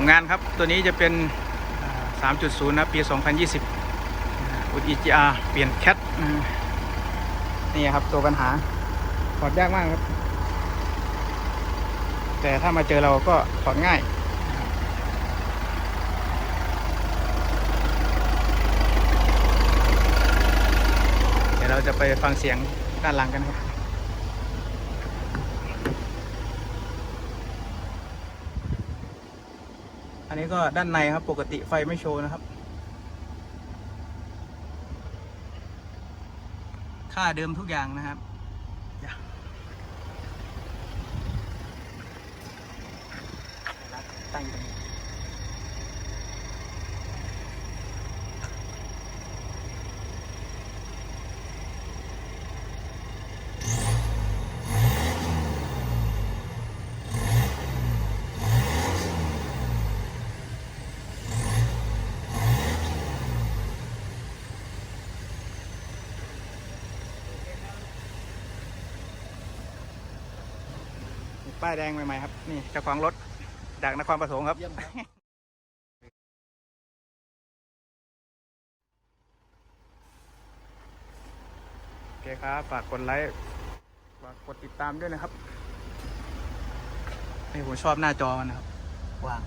ส่งงานครับ ตัวนี้จะเป็น 3.0 นะ ปี 2020อุด EGR เปลี่ยนแคทนี่ครับ ตัวปัญหาถอดยากมากครับ แต่ถ้ามาเจอเราก็ถอดง่ายเดี๋ยวเราจะไปฟังเสียงด้านหลังกันครับ อันนี้ก็ด้านในครับปกติไฟไม่โชว์นะครับ ค่าเดิมทุกอย่างนะครับตั้งอยู่ตรงนี้ ป้ายแดงใหม่ๆครับ นี่เจ้าของรถจากนครปฐมครับเยี่ยมครับ โอเคครับ ฝากกดไลค์ ฝากกดติดตามด้วยนะครับนี่ผมชอบหน้าจอมันนะครับ ว่าง